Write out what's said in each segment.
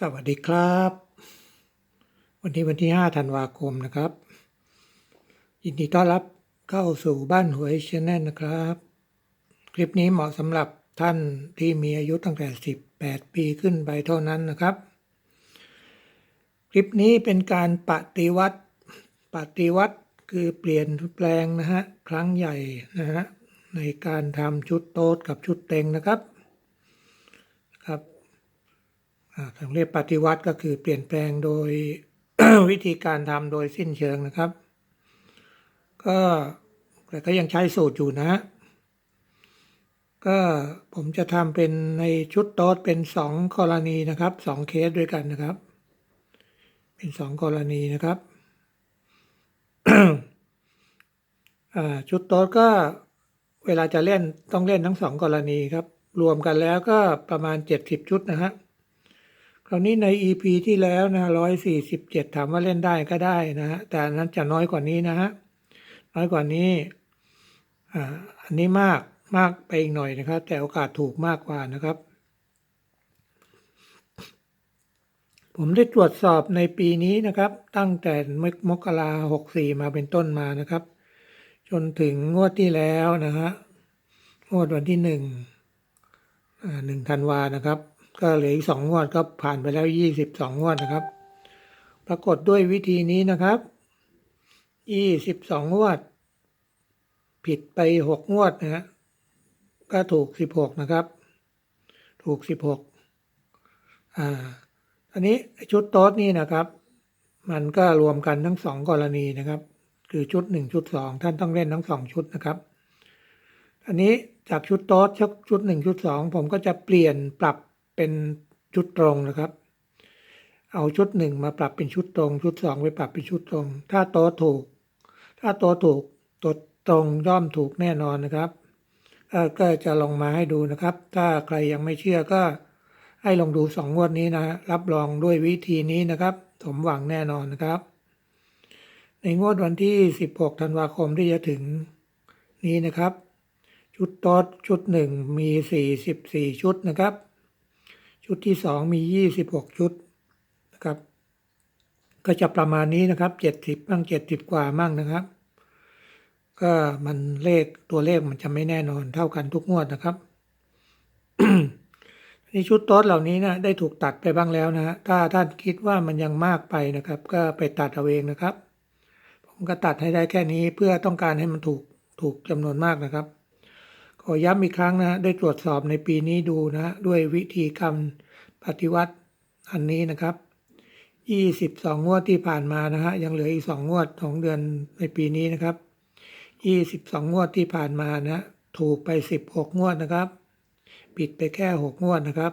สวัสดีครับ วันนี้วันที่ 5 ธันวาคมนะครับ ยินดีต้อนรับเข้าสู่บ้านหวยชแนลนะครับ คลิปนี้เหมาะสำหรับท่านที่มีอายุตั้งแต่ 18 ปีขึ้นไปเท่านั้นนะครับ คลิปนี้เป็นการปฏิวัติปฏิวัติคือเปลี่ยนแปลงนะฮะครั้งใหญ่นะฮะในการทำชุดโต๊ดกับชุดเต็งนะครับครับ อ่าทางเรียกปฏิวัติก็คือเปลี่ยนแปลงโดยวิธีการทำโดยสิ้นเชิงนะครับ ก็แต่ก็ยังใช้สูตรอยู่นะ ก็ผมจะทำเป็นในชุดโต๊ดเป็นสองกรณีนะครับสองเคสด้วยกันนะครับ เป็นสองกรณีนะครับชุดโต๊ดก็เวลาจะเล่นต้องเล่นทั้งสองกรณีครับ รวมกันแล้วก็ประมาณ 70 ชุดนะฮะค ราวนี้ใน EP ที่แล้วนะร้อยสี่สิบเจ็ดถามว่าเล่นได้ก็ได้นะฮะแต่นั้นจะน้อยกว่านี้นะฮะน้อยกว่านี้อ่าอันนี้มากมากไปอีกหน่อยนะครับ แต่โอกาสถูกมากกว่านะครับ ผมได้ตรวจสอบในปีนี้นะครับ ตั้งแต่มกราหกสี่มาเป็นต้นมานะครับ จนถึงงวดที่แล้วนะฮะงวดวันที่หนึ่งหนึ่งธันวานะครับ ก็เหลืออีกสองงวดก็ผ่านไปแล้วยี่สิบสองงวดนะครับ ปรากฏด้วยวิธีนี้นะครับยี่สิบสองงวด ผิดไปหกงวดนะฮะก็ถูกสิบหกนะครับ ถูกสิบหกอ่าอันนี้ชุดโต๊ดนี่นะครับ มันก็รวมกันทั้งสองกรณีนะครับ คือชุดหนึ่งชุดสองท่านต้องเล่นทั้งสองชุดนะครับ อันนี้จากชุดโต๊ดชุดชุดหนึ่งชุดสองผมก็จะเปลี่ยนปรับ เป็นชุดตรงนะครับ เอาชุดหนึ่งมาปรับเป็นชุดตรง ชุดสองไปปรับเป็นชุดตรง ถ้าโต๊ถูก ถ้าโต๊ถูกตัวตรงย่อมถูกแน่นอนนะครับก็จะลงมาให้ดูนะครับ ถ้าใครยังไม่เชื่อก็ให้ลองดูสองงวดนี้นะ รับรองด้วยวิธีนี้นะครับ สมหวังแน่นอนนะครับ ในงวดวันที่ 16 ธันวาคมที่จะถึงนี้นะครับ ชุดโต๊ดชุดหนึ่งมี 44 ชุดนะครับ ชุดที่สองมี26ชุดนะครับ ก็จะประมาณนี้นะครับ70บ้าง70กว่ามั่งนะครับ ก็มันเลขตัวเลขมันจะไม่แน่นอนเท่ากันทุกงวดนะครับนี่ชุดโต๊ดเหล่านี้นะได้ถูกตัดไปบ้างแล้วนะฮะถ้าท่านคิดว่ามันยังมากไปนะครับ ก็ไปตัดเอาเองนะครับ ผมก็ตัดให้ได้แค่นี้เพื่อต้องการให้มันถูกถูกจำนวนมากนะครับ ขอย้ำอีกครั้งนะฮะได้ตรวจสอบในปีนี้ดูนะฮะด้วยวิธีกรรมปฏิวัติอันนี้นะครับยี่สิบสองงวดที่ผ่านมานะฮะยังเหลืออีกสองงวดของเดือนในปีนี้นะครับยี่สิบสองงวดที่ผ่านมานะถูกไปสิบหกงวดนะครับผิดไปแค่หกงวดนะครับ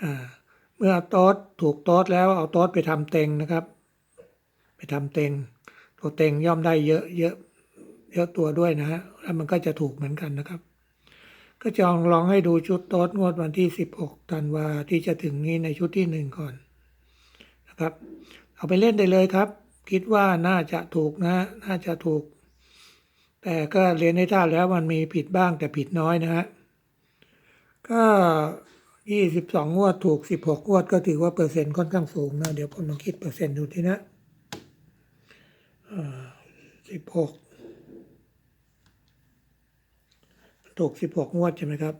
อ่าเมื่อโต๊ดถูกโต๊ดแล้วเอาโต๊ดไปทำเต็งนะครับ ไปทำเต็งตัวเต็งย่อมได้เยอะเยอะ ยอะตัวด้วยนะฮะแล้วมันก็จะถูกเหมือนกันนะครับ ก็จะลองลองให้ดูชุดโต๊ดงวดวันที่ 16ธันวาที่จะถึงนี้ในชุดที่หนึ่งก่อนนะครับ เอาไปเล่นได้เลยครับ คิดว่าน่าจะถูกนะ น่าจะถูก แต่ก็เรียนให้ทราบแล้วมันมีผิดบ้างแต่ผิดน้อยนะฮะก็22งวดถูก16งวดก็ถือว่าเปอร์เซ็นต์ค่อนข้างสูงนะ เดี๋ยวผมลองคิดเปอร์เซ็นต์ดูทีนะสิบหก ถูกสิบหกงวดใช่ไหมครับ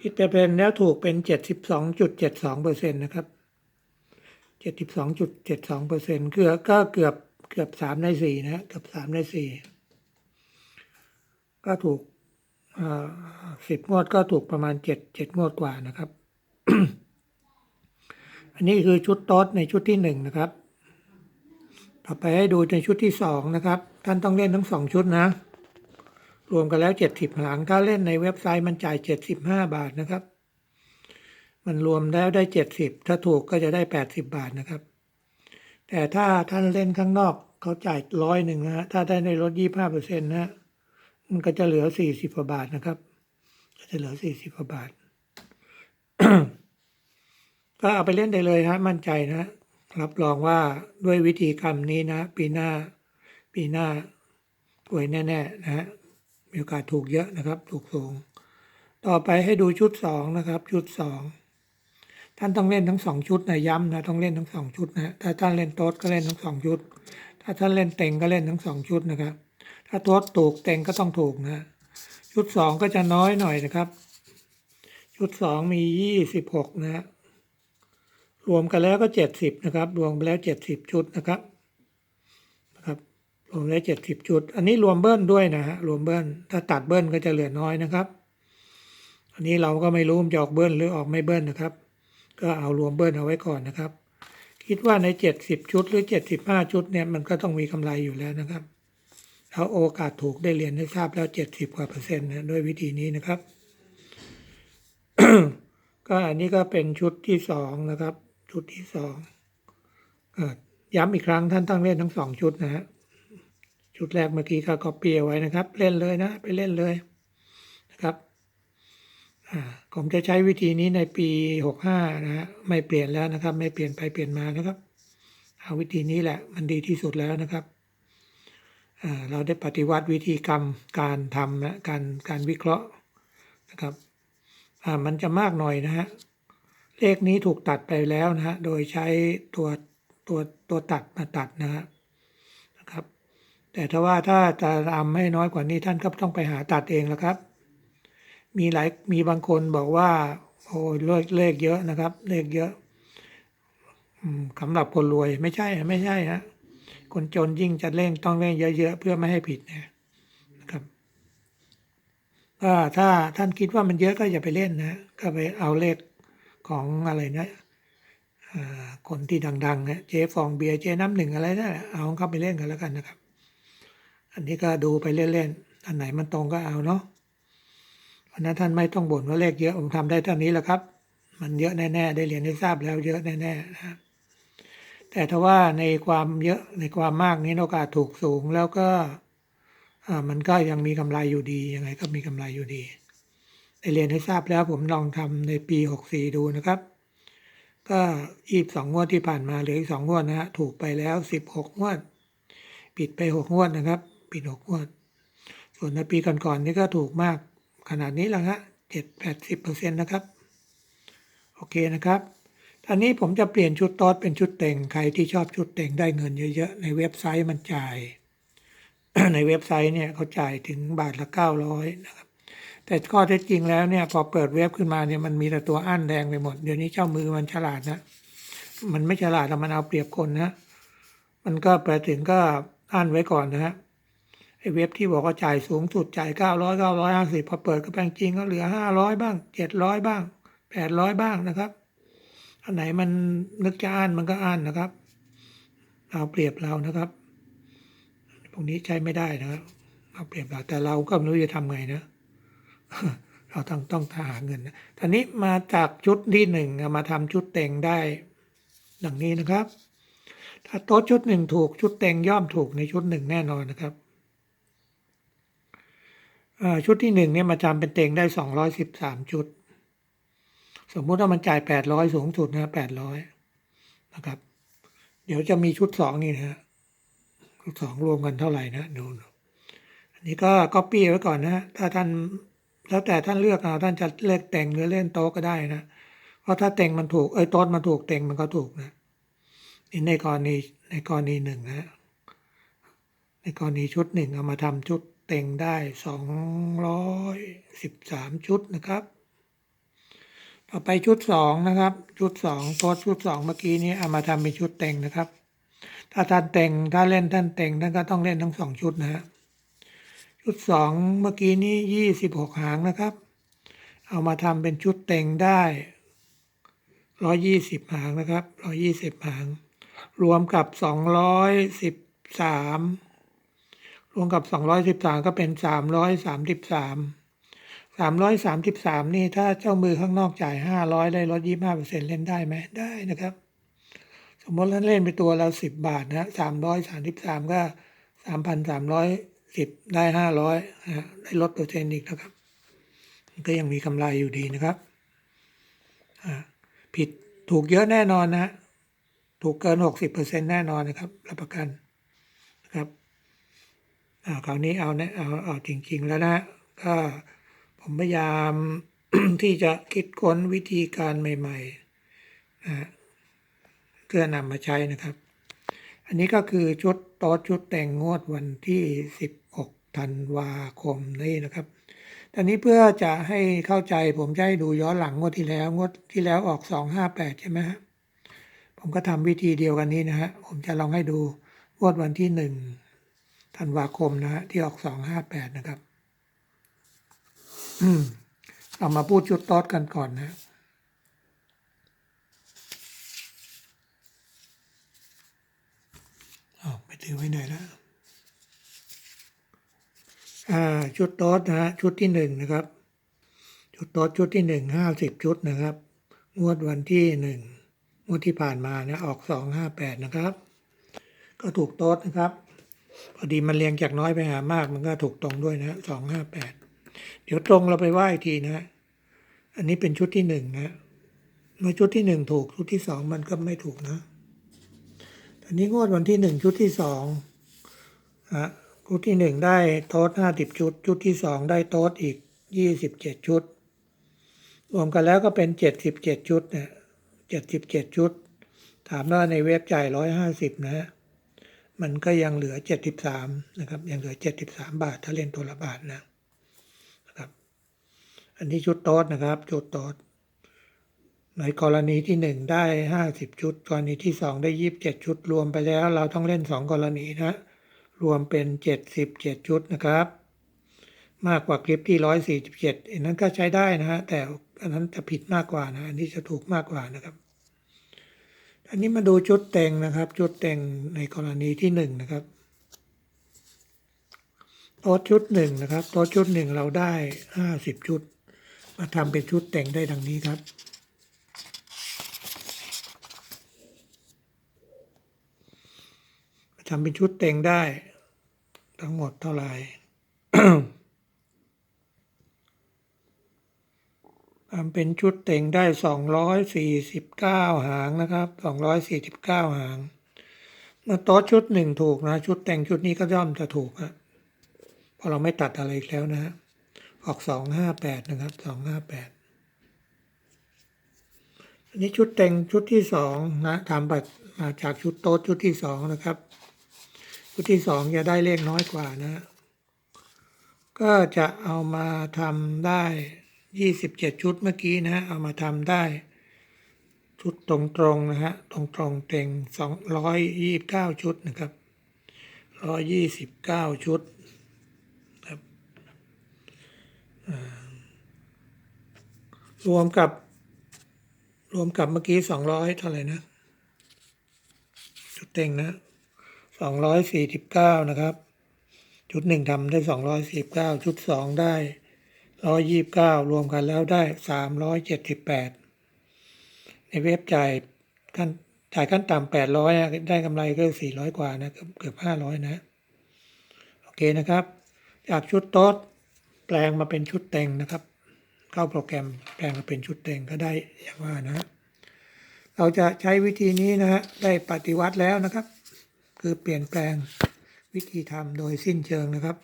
คิดไปเป็นแล้วถูกเป็นเจ็ดสิบสองจุดเจ็ดสองเปอร์เซ็นต์นะครับเจ็ดสิบสองจุดเจ็ดสองเปอร์เซ็นต์เกือบก็เกือบเกือบสามในสี่นะฮะเกือบสามในสี่ก็ถูกสิบงวดก็ถูกประมาณเจ็ดเจ็ดงวดกว่านะครับ อันนี้คือชุดโต๊ดในชุดที่หนึ่งนะครับ ต่อไปให้ดูในชุดที่สองนะครับ ท่านต้องเล่นทั้งสองชุดนะ รวมกันแล้วเจ็ดสิบหลังถ้าเล่นในเว็บไซต์มันจ่ายเจ็ดสิบห้าบาทนะครับ มันรวมแล้วได้เจ็ดสิบถ้าถูกก็จะได้แปดสิบบาทนะครับ แต่ถ้าท่านเล่นข้างนอกเขาจ่ายร้อยหนึ่งนะฮะถ้าได้ในลดยี่ห้าเปอร์เซ็นต์นะมันก็จะเหลือสี่สิบกว่าบาทนะครับ ก็จะเหลือสี่สิบกว่าบาท ก็เอาไปเล่นได้เลยฮะมั่นใจนะ รับรองว่าด้วยวิธีกรรมนี้นะ ปีหน้า ปีหน้ารวยแน่ ๆ นะฮะมีโอกาสถูกเยอะนะครับ ถูกสูง ต่อไปให้ดูชุดสองนะครับ ชุดสองท่านต้องเล่นทั้งสองชุดนะย้ำนะต้องเล่นทั้งสองชุดนะถ้าท่านเล่นโต๊ดก็เล่นทั้งสองชุด ถ้าท่านเล่นเต็งก็เล่นทั้งสองชุดนะครับ ถ้าโต๊ดถูกเต็งก็ต้องถูกนะชุดสองก็จะน้อยหน่อยนะครับ ชุดสองมียี่สิบหกนะฮะ รวมกันแล้วก็เจ็ดสิบนะครับ รวมไปแล้วเจ็ดสิบชุดนะครับนะครับ รวมแล้วเจ็ดสิบชุด อันนี้รวมเบิ้ลด้วยนะฮะรวมเบิ้ลถ้าตัดเบิ้ลก็จะเหลือน้อยนะครับ อันนี้เราก็ไม่รู้มันจะออกเบิ้ลหรือออกไม่เบิ้ลนะครับ ก็เอารวมเบิ้ลเอาไว้ก่อนนะครับ คิดว่าในเจ็ดสิบชุด หรือเจ็ดสิบห้าชุดเนี่ยมันก็ต้องมีกำไรอยู่แล้วนะครับแล้วโอกาสถูกได้เรียนได้ทราบแล้วเจ็ดสิบกว่าเปอร์เซ็นต์นะด้วยวิธีนี้นะครับ ก็อันนี้ก็เป็นชุดที่สองนะครับ ชุดที่สองอย้ำอีกครั้งท่านต้องเล่นทั้งสองชุดนะฮะชุดแรกเมื่อกี้ก็ copy เอาไว้นะครับ เล่นเลยนะ ไปเล่นเลยนะครับผมจะใช้วิธีนี้ในปีหกห้านะฮะไม่เปลี่ยนแล้วนะครับ ไม่เปลี่ยนไปเปลี่ยนมานะครับ เอาวิธีนี้แหละมันดีที่สุดแล้วนะครับเราได้ปฏิวัติวิธีกรรมการทำนะการการวิเคราะห์นะครับมันจะมากหน่อยนะฮะ เลขนี้ถูกตัดไปแล้วนะฮะ โดยใช้ตัวตัวตัวตัดมาตัดนะฮะนะครับ แต่ถ้าว่าถ้าจะทำให้น้อยกว่านี้ท่านก็ต้องไปหาตัดเองแล้วครับ มีหลายมีบางคนบอกว่าโอ้เลขเลขเยอะนะครับ เลขเยอะสำหรับคนรวยไม่ใช่ไม่ใช่ฮะคนจนยิ่งจะเล่งต้องเล่งเยอะๆเพื่อไม่ให้ผิดนะครับก็ถ้าท่านคิดว่ามันเยอะก็อย่าไปเล่นนะก็ไปเอาเลข ของอะไรนะอ่คนที่ดังๆเนี่ยเจ๊ฟองเบียร์เจ๊น้ำหนึ่งอะไรนะั่นเอาเข้าไปเล่นกันแล้วกันนะครับ อันนี้ก็ดูไปเล่นๆอันไหนมันตรงก็เอาเนาะเพราะนั้นท่านไม่ต้องบ่นว่าเลขเยอะผมทำได้เท่านี้แหละครับ มันเยอะแน่ๆได้เรียนได้ทราบแล้วเยอะแน่ๆนะครับแต่ถ้าว่าในความเยอะในความมากนี้โอกาสถูกสูงแล้วก็มันก็ยังมีกำไรอยู่ดียังไงก็มีกำไรอยู่ดี ได้เรียนให้ทราบแล้วผมลองทำในปีหกสี่ดูนะครับ ก็อีบสองงวดที่ผ่านมาเหลืออีกสองงวดนะฮะถูกไปแล้วสิบหกงวด ปิดไปหกงวดนะครับ ปิดหกงวด ส่วนในปีก่อนๆนี่ก็ถูกมากขนาดนี้แหละฮะเจ็ดแปดสิบเปอร์เซ็นต์นะครับ โอเคนะครับตอนนี้ผมจะเปลี่ยนชุดตอดเป็นชุดเต่งใครที่ชอบชุดเต่งได้เงินเยอะๆ ในเว็บไซต์มันจ่าย ในเว็บไซต์เนี่ยเขาจ่ายถึงบาทละเก้าร้อยนะครับ แต่ข้อเท็จจริงแล้วเนี่ยพอเปิดเว็บขึ้นมาเนี่ยมันมีแต่ตัวอั้นแดงไปหมด เดี๋ยวนี้เจ้ามือมันฉลาดนะ มันไม่ฉลาดแต่มันเอาเปรียบคนนะ มันก็ไปถึงก็อั้นไว้ก่อนนะฮะไอ้เว็บที่บอกว่าจ่ายสูงสุดจ่ายเก้าร้อยเก้าร้อยห้าสิบพอเปิดกระแปงจริงก็เหลือห้าร้อยบ้างเจ็ดร้อยบ้างแปดร้อยบ้างนะครับ อันไหนมันนึกจะอ่านมันก็อ่านนะครับ เอาเปรียบเรานะครับ พวกนี้ใช้ไม่ได้นะครับเอาเปรียบเราแต่เราก็ไม่รู้จะทำไงนะ เราต้องต้องหาเงินนะทีนี้มาจากชุดที่หนึ่งมาทำชุดเต็งได้ดังนี้นะครับ ถ้าโต๊ะชุดหนึ่งถูกชุดเต็งย่อมถูกในชุดหนึ่งแน่นอนนะครับชุดที่หนึ่งเนี่ยมาทำเป็นเต็งได้สองร้อยสิบสามชุด สมมุติว่ามันจ่ายแปดร้อยสูงสุดนะแปดร้อยนะครับ เดี๋ยวจะมีชุดสองนี่นะชุดสองรวมกันเท่าไหร่นะดูดูอันนี้ก็ก๊อปปี้ไว้ก่อนนะถ้าท่าน แล้วแต่ท่านเลือกเอาท่านจะเลือกแต่งหรือเล่นโต๊ะก็ได้นะ เพราะถ้าแต่งมันถูกเอ้ยโต๊ะมันถูกแต่งมันก็ถูกนะนี่ในกรณีในกรณีหนึ่งนะในกรณีชุดหนึ่งเอามาทำชุดเต็งได้สองร้อยสิบสามชุดนะครับ ต่อไปชุดสองนะครับ ชุดสองโต๊ะชุดสองเมื่อกี้นี้เอามาทำเป็นชุดเต็งนะครับ ถ้าท่านเต็งถ้าเล่นท่านเต็งท่านก็ต้องเล่นทั้งสองชุดนะฮะ ชุดสองเมื่อกี้นี้ยี่สิบหกหางนะครับ เอามาทำเป็นชุดเต็งได้ร้อยี่สิบหางนะครับร้อยี่สิบหาง รวมกับสองร้อยสิบสามรวมกับสองร้อยสิบสามก็เป็นสามร้อยสามสิบสามสามร้อยสามสิบสามนี่ถ้าเจ้ามือข้างนอกจ่ายห้าร้อยได้ลดยี่ห้าเปอร์เซ็นเล่นได้ไหมได้นะครับ สมมติเราเล่นไปตัวเราสิบบาทนะสามร้อยสามสิบสามก็สามพัน สิบได้ห้าร้อยนะได้ลดเปอร์เซ็นต์อีกนะครับ ก็ยังมีกำไรอยู่ดีนะครับ ผิดถูกเยอะแน่นอนนะ ถูกเกินหกสิบเปอร์เซ็นต์แน่นอนนะครับ รับประกันนะครับคราวนี้เอาเนี่ยเอาเอาจริง ๆ แล้วนะก็ผมพยายามที่จะคิดค้นวิธีการใหม่ๆนะเพื่อนำมาใช้นะครับ อันนี้ก็คือชุดโต๊ดชุดแต่งงวดวันที่16 ธันวาคมนี่นะครับตอนนี้เพื่อจะให้เข้าใจผมจะให้ดูย้อนหลังงวดที่แล้ว งวดที่แล้วออก 258 ใช่ไหมฮะผมก็ทำวิธีเดียวกันนี้นะฮะผมจะลองให้ดูงวดวันที่หนึ่งธันวาคมนะฮะที่ออก 258 นะครับเรามาพูดชุดต๊ดกันก่อนนะอาวไปถือไว้ไหนแล้ว ชุดโต๊ดนะฮะชุดที่หนึ่งนะครับ ชุดโต๊ดชุดที่หนึ่งห้าสิบชุดนะครับงวดวันที่หนึ่งงวดที่ผ่านมานะออกสองห้าแปดนะครับ ก็ถูกโต๊ดนะครับ พอดีมันเรียงจากน้อยไปหามากมันก็ถูกตรงด้วยนะสองห้าแปดเดี๋ยวตรงเราไปไหว้ทีนะ อันนี้เป็นชุดที่หนึ่งนะเมื่อชุดที่หนึ่งถูกชุดที่สองมันก็ไม่ถูกนะอันนี้งวดวันที่หนึ่งชุดที่สองฮะ ชุดที่หนึ่งได้โต๊ดห้าสิบชุด ชุดที่สองได้โต๊ดอีกยี่สิบเจ็ดชุด รวมกันแล้วก็เป็นเจ็ดสิบเจ็ดชุดเนี่ยเจ็ดสิบเจ็ดชุด ถามว่าในเว็บจ่ายร้อยห้าสิบนะมันก็ยังเหลือเจ็ดสิบสามนะครับ ยังเหลือเจ็ดสิบสามบาท ถ้าเล่นตัวละบาทนะนะครับ อันนี้ชุดโต๊ดนะครับ ชุดโต๊ดในกรณีที่หนึ่งได้ห้าสิบชุด กรณีที่สองได้ยี่สิบเจ็ดชุดรวมไปแล้ว เราต้องเล่นสองกรณีนะ รวมเป็นเจ็ดสิบเจ็ดชุดนะครับ มากกว่าคลิปที่ร้อยสี่สิบเจ็ดอันนั้นก็ใช้ได้นะฮะแต่อันนั้นจะผิดมากกว่านะอันนี้จะถูกมากกว่านะครับ อันนี้มาดูชุดแต่งนะครับ ชุดแต่งในกรณีที่หนึ่งนะครับโต๊ะชุดหนึ่งนะครับโต๊ะชุดหนึ่งเราได้ห้าสิบชุด มาทำเป็นชุดแต่งได้ดังนี้ครับทำเป็นชุดเต็งได้ ทั้งหมดเท่าไหร่ทำเป็นชุดเต็งได้สองร้อยสี่สิบเก้าหางนะครับสองร้อยสี่สิบเก้าหางเมื่อโต๊ะชุดหนึ่งถูกนะ ชุดแต่งชุดนี้ก็ย่อมจะถูกอะพราะเราไม่ตัดอะไรอีกแล้วนะฮะออกสองห้าแปดนะครับสองห้าแปดอันนี้ชุดแต่งชุดที่สองนะทำแบบมาจากชุดโต๊ะชุดที่สองนะครับ ชุดที่สองจะได้เลขน้อยกว่านะ ก็จะเอามาทำได้ยี่สิบเจ็ดชุดเมื่อกี้นะ เอามาทำได้ ชุดตรงๆนะฮะ ตรงๆเต็งสองร้อยยี่สิบเก้าชุดนะครับร้อยยี่สิบเก้าชุดครับรวมกับ รวมกับเมื่อกี้สองร้อยเท่าไหร่นะ ชุดเต็งนะ สองร้อยสี่สิบเก้านะครับ ชุดหนึ่งทำได้สองร้อยสี่สิบเก้าชุดสองได้ร้อยยี่สิบเก้ารวมกันแล้วได้สามร้อยเจ็ดสิบแปดในเว็บจ่ายขั้นจ่ายขั้นต่ำแปดร้อยได้กำไรก็สี่ร้อยกว่านะเกือบห้าร้อยนะ โอเคนะครับ จากชุดโต๊ดแปลงมาเป็นชุดแต่งนะครับ เข้าโปรแกรมแปลงมาเป็นชุดแต่งก็ได้อย่างว่านะ เราจะใช้วิธีนี้นะฮะได้ปฏิวัติแล้วนะครับ คือเปลี่ยนแปลงวิธีทำโดยสิ้นเชิงนะครับ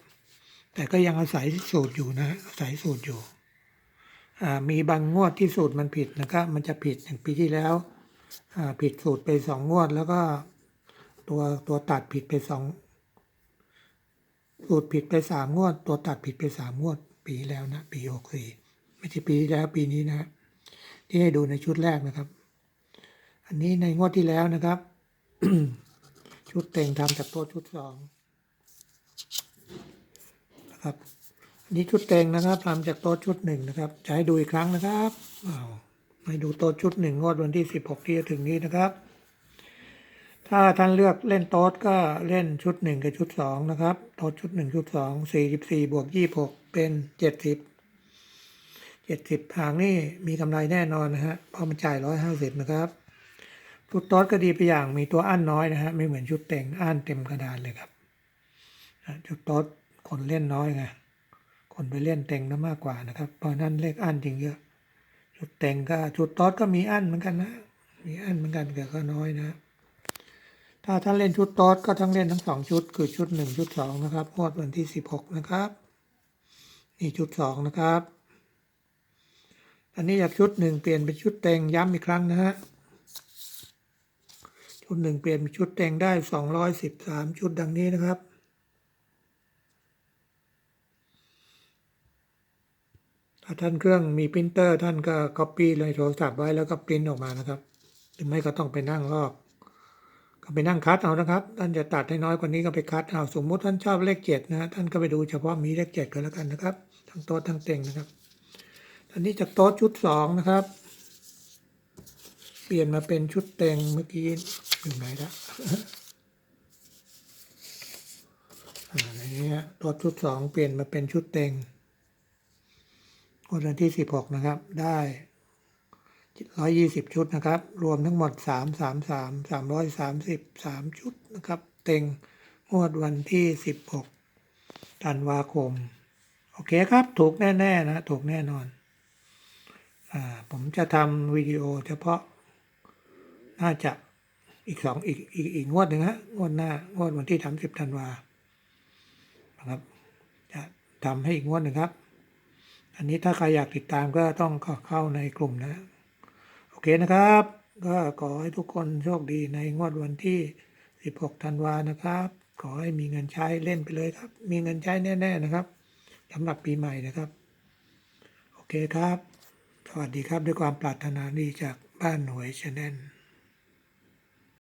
แต่ก็ยังอาศัยสูตรอยู่นะอาศัยสูตรอยู่ มีบางงวดที่สูตรมันผิดนะครับ มันจะผิดอย่างปีที่แล้วผิดสูตรไปสองงวด แล้วก็ตัวตัวตัดผิดไปสองสูตรผิดไปสามงวด ตัวตัดผิดไปสามงวด ปีที่แล้วนะ ปีหกสี่ไม่ใช่ปีที่แล้วปีนี้นะที่ให้ดูในชุดแรกนะครับ อันนี้ในงวดที่แล้วนะครับ ชุดเต็งทำจากโต๊ะชุดสองนะครับอันนี้ชุดเต็งนะครับทำจากโต๊ะชุดหนึ่งนะครับจะให้ดูอีกครั้งนะครับอ้าให้ดูโต๊ะชุดหนึ่งงวดวันที่สิบหกที่จะถึงนี้นะครับ ถ้าท่านเลือกเล่นโต๊ะก็เล่นชุดหนึ่งกับชุดสองนะครับโต๊ะชุดหนึ่งชุดสองสี่สิบสี่บวกยี่หกเป็นเจ็ดสิบเจ็ดสิบหางนี่มีกำไรแน่นอนนะฮะเพราะมันจ่ายร้อยห้าสิบนะครับ ชุดโต๊ดก็ดีไปอย่างมีตัวอั้นน้อยนะฮะไม่เหมือนชุดเต็งอั้นเต็มกระดานเลยครับชุดโต๊ดคนเล่นน้อยไงคนไปเล่นเต็งนะมากกว่านะครับเพราะนั้นเลขอั้นจริงเยอะ ชุดเต็งก็ชุดโต๊ดก็มีอั้นเหมือนกันนะมีอั้นเหมือนกันแต่ก็น้อยนะ ถ้าท่านเล่นชุดโต๊ดก็ต้งเล่นทั้งสองชุด คือชุดหนึ่งชุดสองนะครับงวดวันที่สิบหกนะครับนี่ชุดสองนะครับ อันนี้จากชุดหนึ่งเปลี่ยนเป็นชุดเต็งย้ำอีกครั้งนะฮะ ชุดหนึ่งเปลี่ยนเป็นชุดเต็งได้สองร้อยสิบสามชุดดังนี้นะครับ ถ้าท่านเครื่องมีปรินเตอร์ ท่านก็ Copy เลยโทรศัพท์ไว้แล้วก็ปริ้นออกมานะครับ หรือไม่ก็ต้องไปนั่งลอกก็ไปนั่งคัดเอานะครับ ท่านจะตัดให้น้อยกว่านี้ก็ไปคัดเอา สมมุติท่านชอบเลขเจ็ดนะฮะท่านก็ไปดูเฉพาะมีเลขเจ็ดก็แล้วกันนะครับ ทั้งโต๊ะทั้งเต็งนะครับ อันนี้จากโต๊ะชุดสองนะครับ เปลี่ยนมาเป็นชุดเต็งเมื่อกี้ อยู่ไหนละอันนี้ฮะโต๊ะชุดสองเปลี่ยนมาเป็นชุดเต็งวันที่สิบหกนะครับ ได้ร้อยยี่สิบชุดนะครับ รวมทั้งหมดสามสามสามสามร้อยสามสิบสามชุดนะครับ เต็งงวดวันที่สิบหกธันวาคม โอเคครับ ถูกแน่ๆนะถูกแน่นอน อ่า ผมจะทำวิดีโอเฉพาะ น่าจะ อีกสองอีกอีกอีกงวดหนึ่งฮะงวดหน้างวดวันที่สามสิบธันวานะครับจะทำให้อีกงวดหนึ่งครับ อันนี้ถ้าใครอยากติดตามก็ต้องเข้าในกลุ่มนะ โอเคนะครับ ก็ขอให้ทุกคนโชคดีในงวดวันที่16ธันวานะครับ ขอให้มีเงินใช้เล่นไปเลยครับ มีเงินใช้แน่ ๆนะครับสำหรับปีใหม่นะครับ โอเคครับ สวัสดีครับด้วยความปรารถนาดีจากบ้านหน่วยชแนล